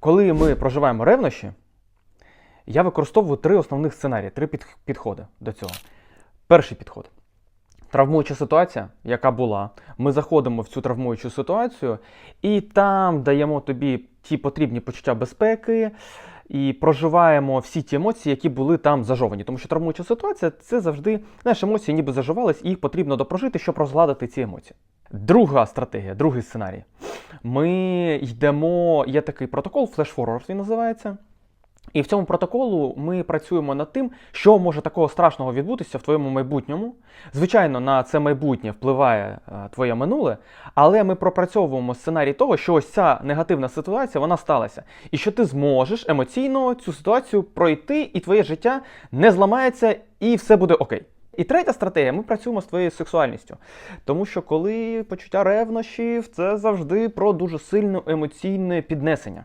Коли ми проживаємо ревнощі, я використовую три основних сценарії, три підходи до цього. Перший підход. Травмуюча ситуація, яка була. Ми заходимо в цю травмуючу ситуацію і там даємо тобі ті потрібні почуття безпеки і проживаємо всі ті емоції, які були там зажовані. Тому що травмуюча ситуація це завжди знаєш, емоції ніби заживались, і їх потрібно допрожити, щоб розгладити ці емоції. Друга стратегія, другий сценарій. Ми йдемо, є такий протокол, Flash Forward він називається. І в цьому протоколу ми працюємо над тим, що може такого страшного відбутися в твоєму майбутньому. Звичайно, на це майбутнє впливає е, твоє минуле, але ми пропрацьовуємо сценарій того, що ось ця негативна ситуація вона сталася, і що ти зможеш емоційно цю ситуацію пройти, і твоє життя не зламається, і все буде окей. І третя стратегія, ми працюємо з твоєю сексуальністю. Тому що коли почуття ревнощів, це завжди про дуже сильне емоційне піднесення.